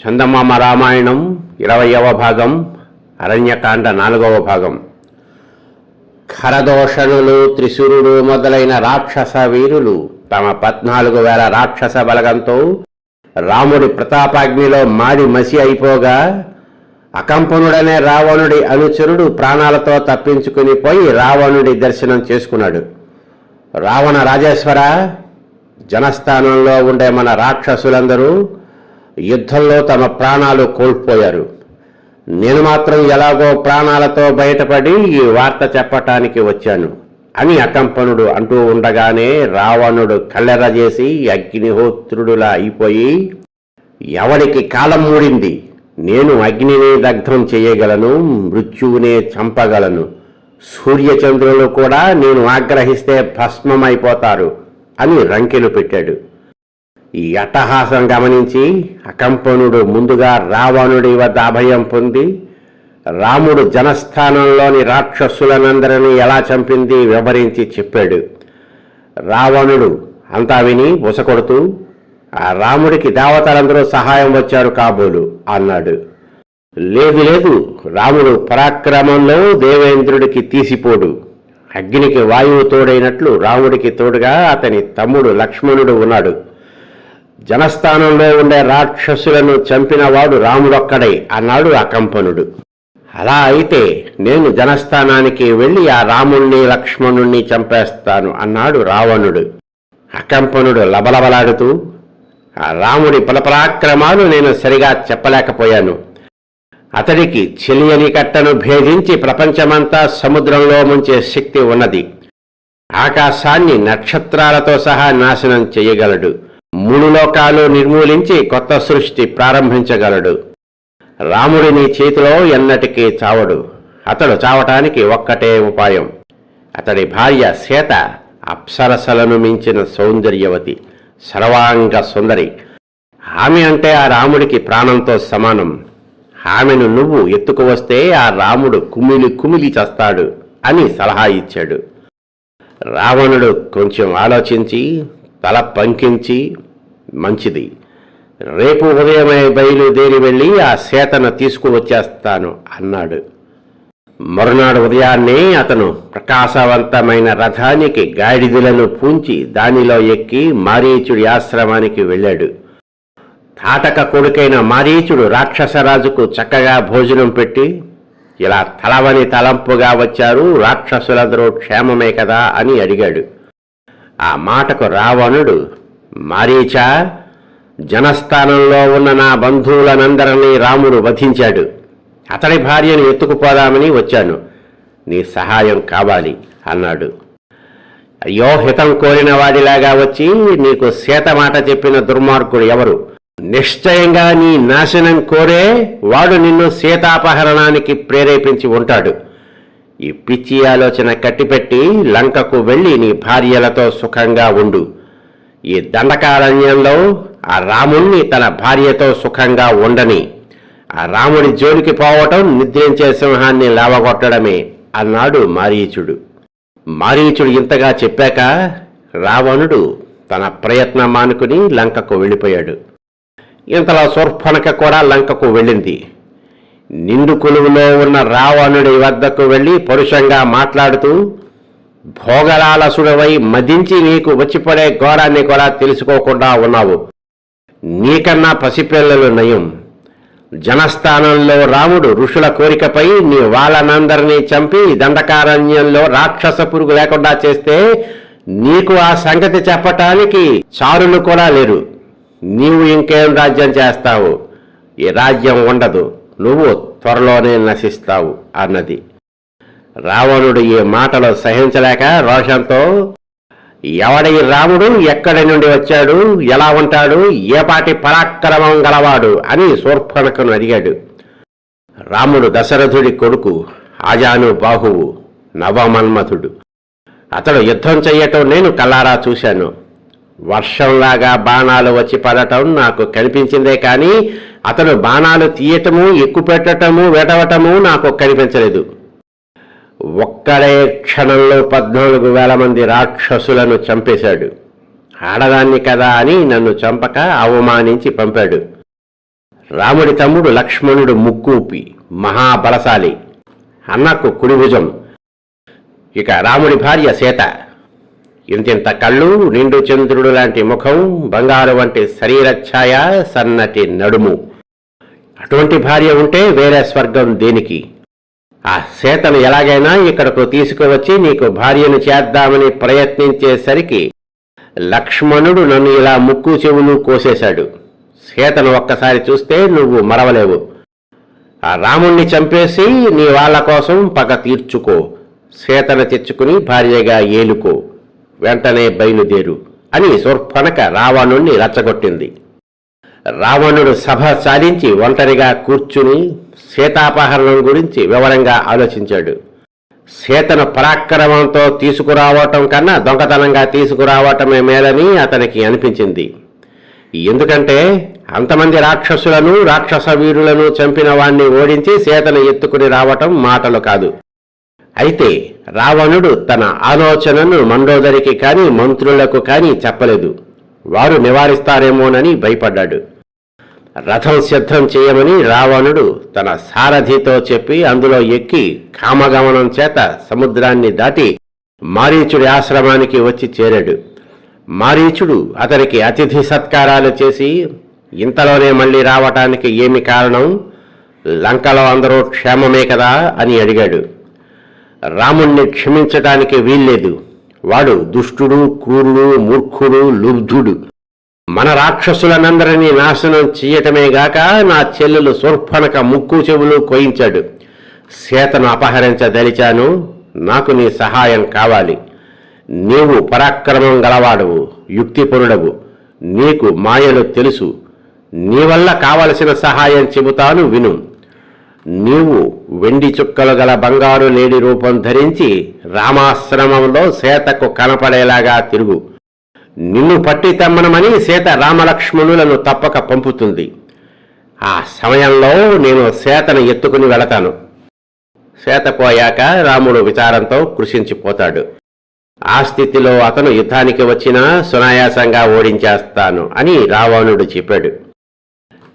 చందమామ రామాయణం ఇరవయవ భాగం అరణ్యకాండ నాలుగవ భాగం. ఖరదోషణులు త్రిశూరుడు మొదలైన రాక్షస వీరులు తమ పద్నాలుగు వేల రాక్షస బలగంతో రాముడి ప్రతాపాగ్నిలో మాడి మసి అయిపోగా అకంపనుడనే రావణుడి అనుచరుడు ప్రాణాలతో తప్పించుకుని పోయి రావణుడి దర్శనం చేసుకున్నాడు. రావణ రాజేశ్వర జనస్థానంలో ఉండే మన రాక్షసులందరూ యుద్ధంలో తమ ప్రాణాలు కోల్పోయారు. నేను మాత్రం ఎలాగో ప్రాణాలతో బయటపడి ఈ వార్త చెప్పటానికి వచ్చాను అని అకంపనుడు అంటూ ఉండగానే రావణుడు కళ్ళెర చేసి అగ్నిహోత్రుడులా అయిపోయి ఎవడికి కాలం మూడింది నేను అగ్నిని దగ్ధం చేయగలను మృత్యువునే చంపగలను. సూర్యచంద్రులు కూడా నేను ఆగ్రహిస్తే భస్మమైపోతారు అని రంకెలు పెట్టాడు. ఈ అట్టహాసం గమనించి అకంపనుడు ముందుగా రావణుడి వద్ద అభయం పొంది రాముడు జనస్థానంలోని రాక్షసులనందరినీ ఎలా చంపింది వివరించి చెప్పాడు. రావణుడు అంతా విని బుసకొడుతూ ఆ రాముడికి దేవతలందరూ సహాయం వచ్చారు కాబోలు అన్నాడు. లేదు లేదు రాముడు పరాక్రమంలో దేవేంద్రుడికి తీసిపోడు. అగ్నికి వాయువు తోడైనట్లు రాముడికి తోడుగా అతని తమ్ముడు లక్ష్మణుడు ఉన్నాడు. జనస్థానంలో ఉండే రాక్షసులను చంపినవాడు రాముడొక్కడే అన్నాడు అకంపనుడు అలా అయితే నేను జనస్థానానికి వెళ్ళి ఆ రాముణ్ణి లక్ష్మణుణ్ణి చంపేస్తాను అన్నాడు రావణుడు. అకంపనుడు లబలబలాడుతూ ఆ రాముడి పలపరాక్రమాలు నేను సరిగా చెప్పలేకపోయాను. అతడికి చెలియని కట్టను భేదించి ప్రపంచమంతా సముద్రంలో ముంచే శక్తి ఉన్నది. ఆకాశాన్ని నక్షత్రాలతో సహా నాశనం చేయగలడు. మూడు లోకాలు నిర్మూలించి కొత్త సృష్టి ప్రారంభించగలడు. రాముడి నీ చేతిలో ఎన్నటికీ చావడు. అతడు చావటానికి ఒక్కటే ఉపాయం. అతడి భార్య సీత అప్సరసలను మించిన సౌందర్యవతి సర్వాంగ సుందరి. ఆమె అంటే ఆ రాముడికి ప్రాణంతో సమానం. ఆమెను నువ్వు ఎత్తుకు వస్తే ఆ రాముడు కుమిలి కుమిలి చస్తాడు అని సలహా ఇచ్చాడు. రావణుడు కొంచెం ఆలోచించి తల పంకించి మంచిది. రేపు ఉదయమే బయలుదేరి వెళ్ళి ఆ సేతను తీసుకువచ్చేస్తాను అన్నాడు. మరునాడు ఉదయాన్నే అతను ప్రకాశవంతమైన రథానికి గాడిదలను పూంచి దానిలో ఎక్కి మారీచుడి ఆశ్రమానికి వెళ్ళాడు. తాటక కొడుకైన మారీచుడు రాక్షసరాజుకు చక్కగా భోజనం పెట్టి ఇలా తలవని తలంపుగా వచ్చారు రాక్షసులందరూ క్షేమమే కదా అని అడిగాడు. ఆ మాటకు రావణుడు మారీచా జనస్థానంలో ఉన్న నా బంధువులనందరినీ రాముడు వధించాడు. అతడి భార్యను ఎత్తుకుపోదామని వచ్చాను. నీ సహాయం కావాలి అన్నాడు. అయ్యో హితం కోరిన వాడిలాగా వచ్చి నీకు సీత మాట చెప్పిన దుర్మార్గుడు ఎవరు? నిశ్చయంగా నీ నాశనం కోరే వాడు నిన్ను సీతాపహరణానికి ప్రేరేపించి ఉంటాడు. ఈ పిచ్చి ఆలోచన కట్టిపెట్టి లంకకు వెళ్ళి నీ భార్యలతో సుఖంగా ఉండు. ఈ దండకారణ్యంలో ఆ రాముణ్ణి తన భార్యతో సుఖంగా ఉండని ఆ రాముడి జోలికి పోవటం నిద్రించే సింహాన్ని లేవగొట్టడమే అన్నాడు మారీచుడు. మారీచుడు ఇంతగా చెప్పాక రావణుడు తన ప్రయత్నం మానుకుని లంకకు వెళ్ళిపోయాడు. ఇంతలో శూర్పణక కూడా లంకకు వెళ్ళింది. నిండు కొలువులో ఉన్న రావణుడి వద్దకు వెళ్ళి పరుషంగా మాట్లాడుతూ భోగలాలసుడవై మదించి నీకు వచ్చిపడే ఘోరాన్ని కూడా తెలుసుకోకుండా ఉన్నావు. నీకన్నా పసిపిల్లలు నయం. జనస్థానంలో రాముడు ఋషుల కోరికపై నీ వాళ్ళనందరినీ చంపి దండకారణ్యంలో రాక్షస పురుగు లేకుండా చేస్తే నీకు ఆ సంగతి చెప్పటానికి చారులు కూడా లేరు. నీవు ఇంకేం రాజ్యం చేస్తావు? ఈ రాజ్యం ఉండదు. నువ్వు త్వరలోనే నశిస్తావు అన్నది. రావణుడు ఈ మాటలు సహించలేక రోషంతో ఎవడి రాముడు ఎక్కడి నుండి వచ్చాడు? ఎలా ఉంటాడు? ఏ పాటి పరాక్రమం గలవాడు? అని శూర్పణకును అడిగాడు. రాముడు దశరథుడి కొడుకు ఆజాను బాహువు నవమన్మథుడు. అతడు యుద్ధం చెయ్యటం నేను కల్లారా చూశాను. వర్షంలాగా బాణాలు వచ్చి పడటం నాకు కనిపించిందే కానీ అతను బాణాలు తీయటము ఎక్కుపెట్టటము వెడవటము నాకు కనిపించలేదు. ఒక్కడే క్షణంలో పద్నాలుగు వేల మంది రాక్షసులను చంపేశాడు. ఆడదాన్ని కదా అని నన్ను చంపక అవమానించి పంపాడు. రాముడి తమ్ముడు లక్ష్మణుడు ముక్కూపి మహాబలశాలి. అన్నకు కుడిభుజం. ఇక రాముడి భార్య సీత. ఇంతింత కళ్ళు నిండు చంద్రుడు లాంటి ముఖం బంగారు వంటి శరీరఛాయ సన్నటి నడుము. అటువంటి భార్య ఉంటే వేరే స్వర్గం దేనికి? ఆ సీతను ఎలాగైనా ఇక్కడకు తీసుకువచ్చి నీకు భార్యను చేద్దామని ప్రయత్నించేసరికి లక్ష్మణుడు నన్ను ఇలా ముక్కు చెవులు కోసేశాడు. సీతను ఒక్కసారి చూస్తే నువ్వు మరవలేవు. ఆ రాముణ్ణి చంపేసి నీ వాళ్ళ కోసం పగ తీర్చుకో. సీతను తెచ్చుకుని భార్యగా ఏలుకో. వెంటనే బయలుదేరు అని శూర్పణక రావణుణ్ణి రచ్చగొట్టింది. రావణుడు సభ సాధించి ఒంటరిగా కూర్చుని సీతాపహరణం గురించి వివరంగా ఆలోచించాడు. సీతను పరాక్రమంతో తీసుకురావటం కన్నా దొంగతనంగా తీసుకురావటమే మేలని అతనికి అనిపించింది. ఎందుకంటే అంతమంది రాక్షసులను రాక్షస వీరులను చంపిన వాణ్ణి ఓడించి సీతను ఎత్తుకుని రావటం మాటలు కాదు. అయితే రావణుడు తన ఆలోచనను మండోదరికి కానీ మంత్రులకు కానీ చెప్పలేదు. వారు నివారిస్తారేమోనని భయపడ్డాడు. రథం సిద్ధం చేయమని రావణుడు తన సారథితో చెప్పి అందులో ఎక్కి కామగమనం చేత సముద్రాన్ని దాటి మారీచుడి ఆశ్రమానికి వచ్చి చేరాడు. మారీచుడు అతనికి అతిథి సత్కారాలు చేసి ఇంతలోనే మళ్ళీ రావటానికి ఏమి కారణం? లంకలో అందరూ క్షేమమే కదా? అని అడిగాడు. రాముణ్ణి క్షమించటానికి వీల్లేదు. వాడు దుష్టుడు క్రూరుడు మూర్ఖుడు లుబ్ధుడు. మన రాక్షసులనందరినీ నాశనం చేయటమే గాక నా చెల్లెలు సుర్ఫనక ముక్కు చెవులు కోయించాడు. సీతను అపహరించదలిచాను. నాకు నీ సహాయం కావాలి. నీవు పరాక్రమం గలవాడవు యుక్తిపరుడవు. నీకు మాయలు తెలుసు. నీ వల్ల కావలసిన సహాయం చెబుతాను విను. నీవు వెండి చుక్కలు గల బంగారు లేడి రూపం ధరించి రామాశ్రమంలో సీతకు కనపడేలాగా తిరుగు. నిన్ను పట్టి తెమ్మనమని సీత రామలక్ష్మణులను తప్పక పంపుతుంది. ఆ సమయంలో నేను సీతను ఎత్తుకుని వెళతాను. సీత పోయాక రాముడు విచారంతో కృషించిపోతాడు ఆ స్థితిలో అతను యుద్ధానికి వచ్చినా సునాయాసంగా ఓడించేస్తాను అని రావణుడు చెప్పాడు.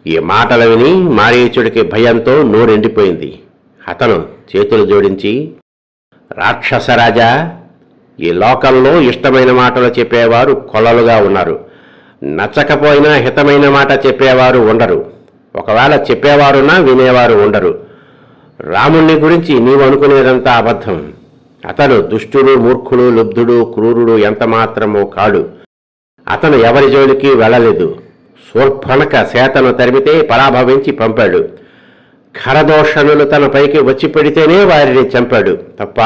ఈ మాటలు విని మారీచుడికి భయంతో నోరెండిపోయింది. అతను చేతులు జోడించి రాక్షసరాజా ఈ లోకంలో ఇష్టమైన మాటలు చెప్పేవారు కొలలుగా ఉన్నారు. నచ్చకపోయినా హితమైన మాట చెప్పేవారు ఉండరు. ఒకవేళ చెప్పేవారున్నా వినేవారు ఉండరు. రాముణ్ణి గురించి నీవు అనుకునేదంతా అబద్ధం. అతను దుష్టుడు మూర్ఖుడు లుబ్ధుడు క్రూరుడు ఎంతమాత్రమో కాడు. అతను ఎవరి జోలికి వెళ్ళలేదు. శూర్పణక సేతను తరిమితే పరాభవించి పంపాడు. ఖరదోషణులు తన పైకి వచ్చి పెడితేనే వారిని చంపాడు. తప్ప?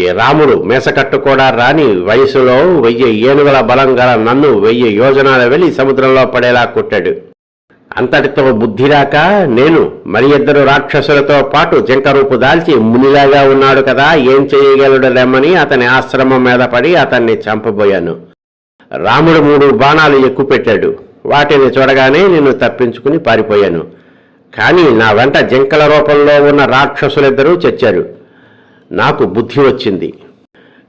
ఈ రాముడు మేసకట్టు కూడా రాని వయసులో వెయ్యి ఏనుగుల బలం గల నన్ను వెయ్యి యోజనాలు వెళ్ళి సముద్రంలో పడేలా కొట్టాడు. అంతటితో బుద్ధి రాక నేను మరి ఇద్దరు రాక్షసులతో పాటు జింక రూపు దాల్చి మునిలాగా ఉన్నాడు కదా ఏం చేయగలడలేమని అతని ఆశ్రమం మీద పడి అతన్ని చంపబోయాను. రాముడు మూడు బాణాలు ఎక్కుపెట్టాడు. వాటిని చూడగానే నేను తప్పించుకుని పారిపోయాను. కానీ నా వెంట జింకల రూపంలో ఉన్న రాక్షసులిద్దరూ చచ్చారు. నాకు బుద్ధి వచ్చింది.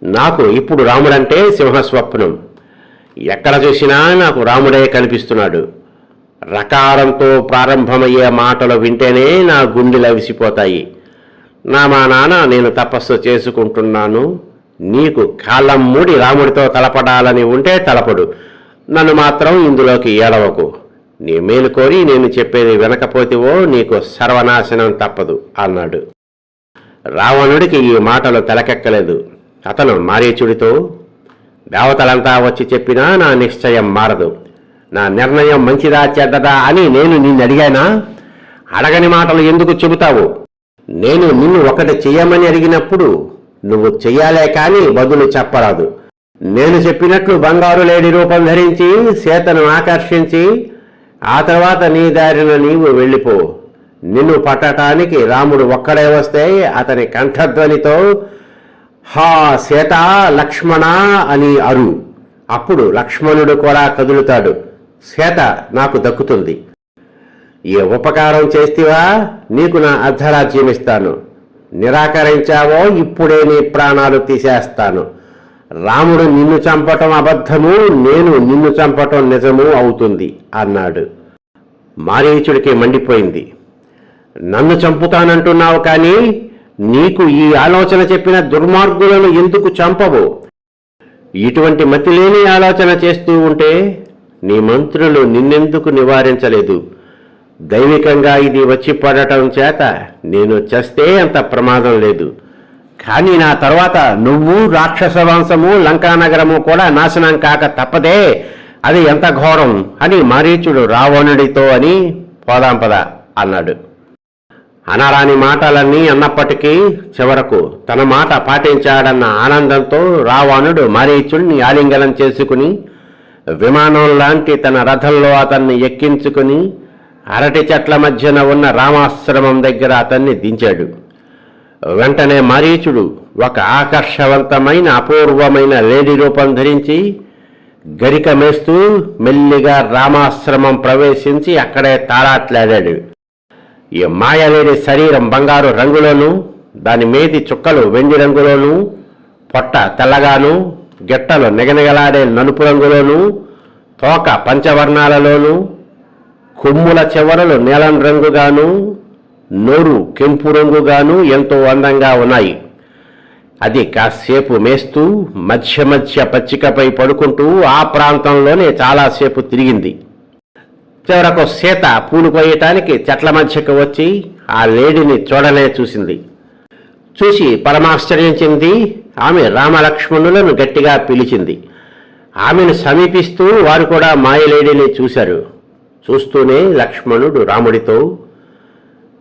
నాకు ఇప్పుడు రాముడంటే సింహస్వప్నం. ఎక్కడ చూసినా నాకు రాముడే కనిపిస్తున్నాడు. రకారంతో ప్రారంభమయ్యే మాటలు వింటేనే నా గుండెలు అవిసిపోతాయి. నా మా నాన్న నేను తపస్సు చేసుకుంటున్నాను. నీకు కాలం మూడి రాముడితో తలపడాలని ఉంటే తలపడు. నన్ను మాత్రం ఇందులోకి ఏడవకు. నీ మేలు కోరి నేను చెప్పేది వినకపోతేవో నీకు సర్వనాశనం తప్పదు అన్నాడు. రావణుడికి ఈ మాటలు తలకెక్కలేదు. అతను మారీచుడితో దేవతలంతా వచ్చి చెప్పినా నా నిశ్చయం మారదు. నా నిర్ణయం మంచిదా చెడ్డదా అని నేను నిన్ను అడిగానా? అడగని మాటలు ఎందుకు చెబుతావు? నేను నిన్ను ఒకటి చెయ్యమని అడిగినప్పుడు నువ్వు చెయ్యాలే కానీ బదులు చెప్పరాదు. నేను చెప్పినట్లు బంగారు లేడి రూపం ధరించి సీతను ఆకర్షించి ఆ తర్వాత నీ దారిన నీవు వెళ్ళిపో. నిన్ను పట్టటానికి రాముడు ఒక్కడే వస్తే అతని కంఠధ్వనితో హా సీత లక్ష్మణ అని అరు. అప్పుడు లక్ష్మణుడు కూడా కదులుతాడు. సీత నాకు దక్కుతుంది. ఏ ఉపకారం చేస్తివా? నీకు నా అర్ధరాజ్యం ఇస్తాను నిరాకరించావో ఇప్పుడే నీ ప్రాణాలు తీసేస్తాను. రాముడు నిన్ను చంపటం అబద్ధము నేను నిన్ను చంపటం నిజము అవుతుంది అన్నాడు. మారీచుడికి మండిపోయింది. నన్ను చంపుతానంటున్నావు కానీ నీకు ఈ ఆలోచన చెప్పిన దుర్మార్గులను ఎందుకు చంపవు? ఇటువంటి మతిలేని ఆలోచన చేస్తూ ఉంటే నీ మంత్రులు నిన్నెందుకు నివారించలేదు? దైవికంగా ఇది వచ్చి పడటం చేత నేను చస్తే అంత ప్రమాదం లేదు. కానీ నా తర్వాత నువ్వు రాక్షస వంశము లంకానగరము కూడా నాశనం కాక తప్పదే. అది ఎంత ఘోరం అని మరీచుడు రావణుడితో అని పోదాం పద అన్నాడు. అనరాని మాటలన్నీ అన్నప్పటికీ చివరకు తన మాట పాటించాడన్న ఆనందంతో రావణుడు మారీచుడిని ఆలింగనం చేసుకుని విమానం లాంటి తన రథంలో అతన్ని ఎక్కించుకుని అరటి చెట్ల మధ్యన ఉన్న రామాశ్రమం దగ్గర అతన్ని దించాడు. వెంటనే మారీచుడు ఒక ఆకర్షవంతమైన అపూర్వమైన లేడీ రూపం ధరించి గరిక మేస్తూ మెల్లిగా రామాశ్రమం ప్రవేశించి అక్కడే తారాట్లాడాడు ఈ మాయలేని శరీరం బంగారు రంగులోను దాని మీది చుక్కలు వెండి రంగులోను పొట్ట తెల్లగాను గిట్టలు నిగనిగలాడే నలుపు రంగులోను తోక పంచవర్ణాలలోను కొమ్ముల చివరలు నీలం రంగుగాను నోరు కెంపు రంగుగాను ఎంతో అందంగా ఉన్నాయి. అది కాసేపు మేస్తూ మధ్య మధ్య పచ్చికపై పడుకుంటూ ఆ ప్రాంతంలోనే చాలాసేపు తిరిగింది. చివరకు సీత పూలు కోయటానికి చెట్ల మధ్యకు వచ్చి ఆ లేడీని చూడలే చూసింది. చూసి పరమాశ్చర్యించింది ఆమె రామలక్ష్మణులను గట్టిగా పిలిచింది. ఆమెను సమీపిస్తూ వారు కూడా మాయలేడీని చూశారు. చూస్తూనే లక్ష్మణుడు రాముడితో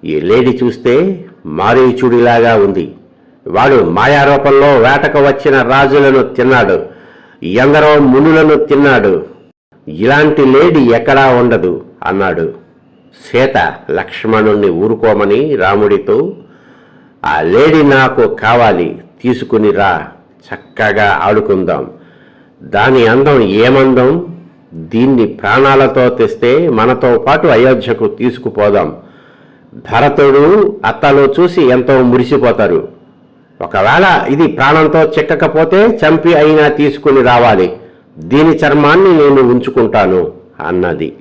ఈ లేడీ చూస్తే మారీచుడిలాగా ఉంది. వాడు మాయారూపంలో వేటకు వచ్చిన రాజులను తిన్నాడు. ఎందరో మునులను తిన్నాడు. ఇలాంటి లేడీ ఎక్కడా ఉండదు అన్నాడు. సీత లక్ష్మణుణ్ణి ఊరుకోమని రాముడితో ఆ లేడీ నాకు కావాలి తీసుకుని రా చక్కగా ఆడుకుందాం. దాని అందం ఏమందం? దీన్ని ప్రాణాలతో తెస్తే మనతో పాటు అయోధ్యకు తీసుకుపోదాం. భరతుడు అత్తలో చూసి ఎంతో మురిసిపోతారు. ఒకవేళ ఇది ప్రాణంతో చిక్కకపోతే చంపి అయినా తీసుకుని రావాలి. దీని చర్మాన్ని నేను ఉంచుకుంటాను అన్నది.